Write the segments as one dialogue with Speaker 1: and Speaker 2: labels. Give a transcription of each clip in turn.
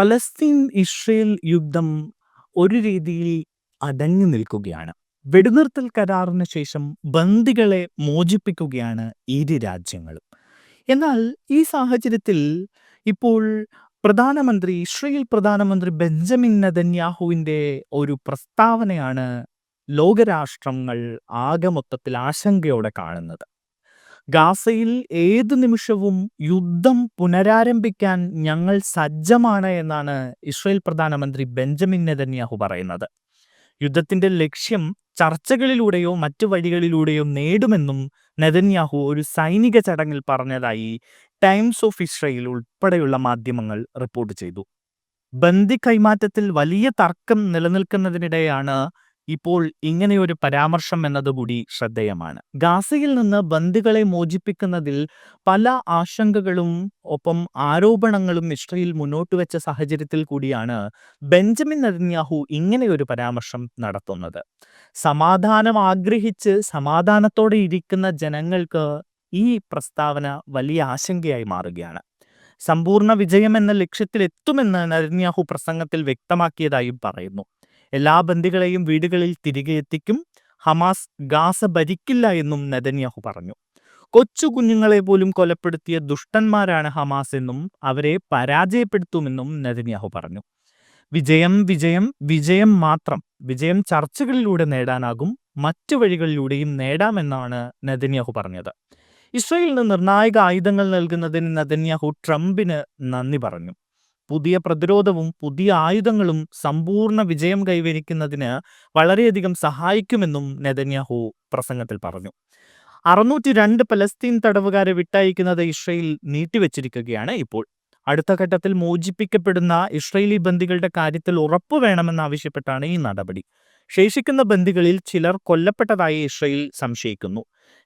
Speaker 1: Palestine Israel യുദ്ധം ഒരു രീതിയിൽ അടങ്ങി നിൽക്കുകയാണ്. വെടിനിർത്തൽ കരാറിന് ശേഷം ബന്ദികളെ മോചിപ്പിക്കുകയാണ് ഇരു രാജ്യങ്ങളും. എന്നാൽ ഈ സാഹചര്യത്തിൽ ഇപ്പോൾ പ്രധാനമന്ത്രി ഇസ്രയേൽ പ്രധാനമന്ത്രി ബെഞ്ചമിൻ നദന്യാഹുവിന്റെ ഒരു പ്രസ്താവനയാണ് ലോകരാഷ്ട്രങ്ങൾ ആകെ മൊത്തത്തിൽ ആശങ്കയോടെ കാണുന്നത്. ഗാസയിൽ ഏത് നിമിഷവും യുദ്ധം പുനരാരംഭിക്കാൻ ഞങ്ങൾ സജ്ജമാണ് എന്നാണ് ഇസ്രയേൽ പ്രധാനമന്ത്രി ബെഞ്ചമിൻ നെതന്യാഹു പറയുന്നത്. യുദ്ധത്തിന്റെ ലക്ഷ്യം ചർച്ചകളിലൂടെയോ മറ്റു വഴികളിലൂടെയോ നേടുമെന്നും നെതന്യാഹു ഒരു സൈനിക ചടങ്ങിൽ പറഞ്ഞതായി ടൈംസ് ഓഫ് ഇസ്രയേൽ ഉൾപ്പെടെയുള്ള മാധ്യമങ്ങൾ റിപ്പോർട്ട് ചെയ്തു. ബന്ദി കൈമാറ്റത്തിൽ വലിയ തർക്കം നിലനിൽക്കുന്നതിനിടെയാണ് ഇപ്പോൾ ഇങ്ങനെയൊരു പരാമർശം എന്നതുകൂടി ശ്രദ്ധേയമാണ്. ഗാസയിൽ നിന്ന് ബന്ദികളെ മോചിപ്പിക്കുന്നതിൽ പല ആശങ്കകളും ഒപ്പം ആരോപണങ്ങളും ഇസ്രയേൽ മുന്നോട്ട് വെച്ച സാഹചര്യത്തിൽ കൂടിയാണ് ബെഞ്ചമിൻ നരന്യാഹു ഇങ്ങനെയൊരു പരാമർശം നടത്തുന്നത്. സമാധാനം ആഗ്രഹിച്ച് സമാധാനത്തോടെ ഇരിക്കുന്ന ജനങ്ങൾക്ക് ഈ പ്രസ്താവന വലിയ ആശങ്കയായി മാറുകയാണ്. സമ്പൂർണ വിജയം എന്ന ലക്ഷ്യത്തിൽ എത്തുമെന്ന് നരന്യാഹു പ്രസംഗത്തിൽ വ്യക്തമാക്കിയതായും പറയുന്നു. എല്ലാ ബന്ദികളെയും വീടുകളിൽ തിരികെ എത്തിക്കും. ഹമാസ് ഗാസ ഭരിക്കില്ല എന്നും നെതന്യാഹു പറഞ്ഞു. കൊച്ചു കുഞ്ഞുങ്ങളെ പോലും കൊലപ്പെടുത്തിയ ദുഷ്ടന്മാരാണ് ഹമാസ് എന്നും അവരെ പരാജയപ്പെടുത്തുമെന്നും നെതന്യാഹു പറഞ്ഞു. വിജയം വിജയം വിജയം മാത്രം. വിജയം ചർച്ചകളിലൂടെ നേടാനാകും. മറ്റു വഴികളിലൂടെയും നേടാമെന്നാണ് നെതന്യാഹു പറഞ്ഞത്. ഇസ്രയേലിന് നിർണായക ആയുധങ്ങൾ നൽകുന്നതിന് നെതന്യാഹു ട്രംപിന് നന്ദി പറഞ്ഞു. പുതിയ പ്രതിരോധവും പുതിയ ആയുധങ്ങളും സമ്പൂർണ വിജയം കൈവരിക്കുന്നതിന് വളരെയധികം സഹായിക്കുമെന്നും നെതന്യാഹു പ്രസംഗത്തിൽ പറഞ്ഞു. അറുന്നൂറ്റി രണ്ട് പലസ്തീൻ തടവുകാരെ വിട്ടയക്കുന്നത് ഇസ്രയേൽ നീട്ടിവെച്ചിരിക്കുകയാണ് ഇപ്പോൾ. അടുത്ത ഘട്ടത്തിൽ മോചിപ്പിക്കപ്പെടുന്ന ഇസ്രയേലി ബന്ദികളുടെ കാര്യത്തിൽ ഉറപ്പു വേണമെന്നാവശ്യപ്പെട്ടാണ് ഈ നടപടി. ശേഷിക്കുന്ന ബന്ദികളിൽ ചിലർ കൊല്ലപ്പെട്ടതായി ഇസ്രയേൽ സംശയിക്കുന്നു.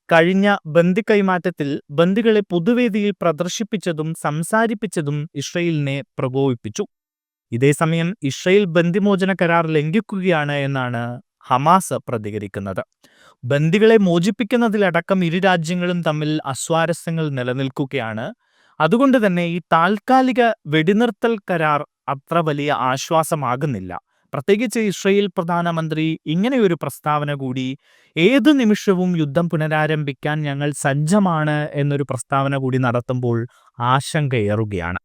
Speaker 1: കഴിഞ്ഞ ബന്ദി കൈമാറ്റത്തിൽ ബന്ദികളെ പൊതുവേദിയിൽ പ്രദർശിപ്പിച്ചതും സംസാരിപ്പിച്ചതും ഇസ്രയേലിനെ പ്രകോപിപ്പിച്ചു. ഇതേസമയം ഇസ്രയേൽ ബന്ദിമോചന കരാർ ലംഘിക്കുകയാണ് എന്നാണ് ഹമാസ് പ്രതികരിക്കുന്നത്. ബന്ദികളെ മോചിപ്പിക്കുന്നതിലടക്കം ഇരു രാജ്യങ്ങളും തമ്മിൽ അസ്വാരസ്യങ്ങൾ നിലനിൽക്കുകയാണ്. അതുകൊണ്ട് തന്നെ ഈ താൽക്കാലിക വെടിനിർത്തൽ കരാർ അത്ര വലിയ ആശ്വാസമാകുന്നില്ല. പ്രത്യേകിച്ച് ഇസ്രയേൽ പ്രധാനമന്ത്രി ഇങ്ങനെയൊരു പ്രസ്താവന കൂടി ഏത് നിമിഷവും യുദ്ധം പുനരാരംഭിക്കാൻ ഞങ്ങൾ സജ്ജമാണ് എന്നൊരു പ്രസ്താവന കൂടി നടത്തുമ്പോൾ ആശങ്കയേറുകയാണ്